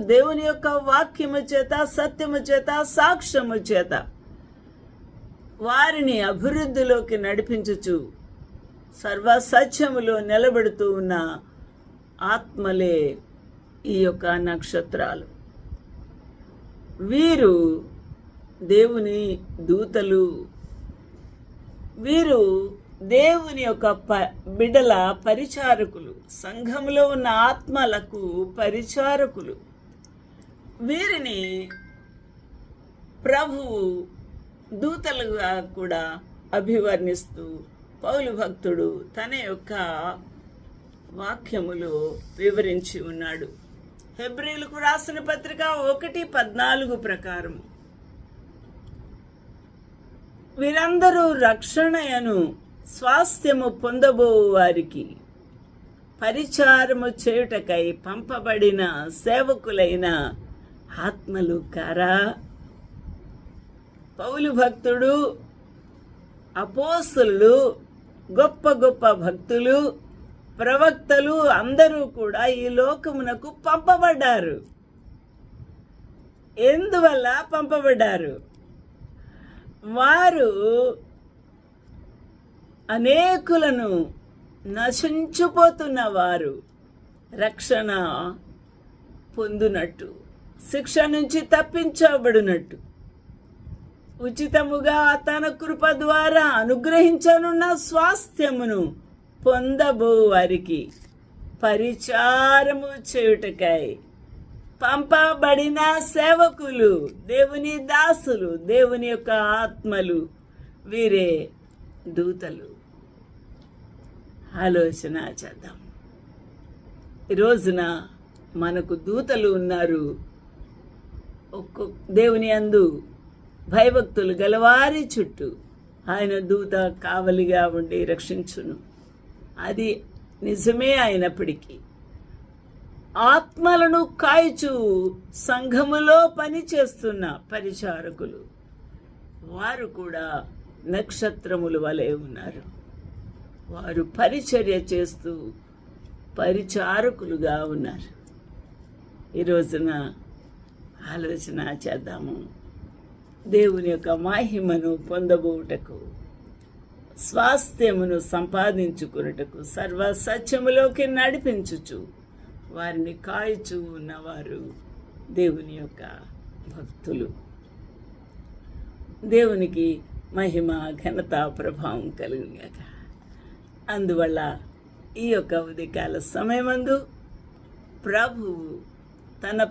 దేవుని యొక్క వాక్యము చేత సత్యము చేత సాక్ష్యము చేత వారిని అభివృద్ధిలోకి నడిపించుచు సర్వ సత్యములో నిలబెడుతూ ఉన్న ఆత్మలే ఈ యొక్క నక్షత్రాలు. వీరు దేవుని దూతలు. వీరు దేవుని యొక్క ప బిడల పరిచారకులు. సంఘంలో ఉన్న ఆత్మలకు పరిచారకులు. వీరిని ప్రభువు దూతలుగా కూడా అభివర్ణిస్తూ పౌలు భక్తుడు తన యొక్క వాక్యములో వివరించి ఉన్నాడు. హెబ్రిలకు రాసిన పత్రిక ఒకటి పద్నాలుగు ప్రకారం వీరందరూ రక్షణయను స్వాస్థ్యము పొందబో వారికి పరిచారము చేయుటకై పంపబడిన సేవకులైన ఆత్మలు కారా? పౌలు భక్తుడు అపోస్తులు గొప్ప గొప్ప భక్తులు ప్రవక్తలు అందరూ కూడా ఈ లోకమునకు పంపబడ్డారు. ఎందువల్ల పంపబడ్డారు? వారు అనేకులను నశించిపోతున్న వారు రక్షణ పొందునట్టు. శిక్ష నుంచి తప్పించబడినట్టు. ఉచితముగా తన కృప ద్వారా అనుగ్రహించనున్న స్వాస్థ్యమును పొందబో వారికి పరిచారము చేయుటకై పంపబడిన సేవకులు దేవుని దాసులు దేవుని యొక్క ఆత్మలు వీరే దూతలు. ఆలోచన చేద్దాం. ఈరోజున రోజున మనకు దూతలు ఉన్నారు. దేవుని అందు భయభక్తులు గలవారి చుట్టూ ఆయన దూత కావలిగా ఉండి రక్షించును. అది నిజమే అయినప్పటికీ ఆత్మలను కాయచు సంఘములో పనిచేస్తున్న పరిచారకులు వారు కూడా నక్షత్రములు వలె ఉన్నారు. వారు పరిచర్య చేస్తూ పరిచారకులుగా ఉన్నారు. ఈ రోజున ఆలోచన చేద్దాము. దేవుని యొక్క మహిమను పొందబోటకు స్వాస్థ్యమును సంపాదించుకున్నటకు సర్వ సత్యములోకి నడిపించుచు వారిని కాయచు ఉన్నవారు దేవుని యొక్క భక్తులు. దేవునికి మహిమ ఘనత ప్రభావం కలుగుగాక అందువల్ల ఈ యొక్క ఉదయకాల సమయమందు ప్రభువు తన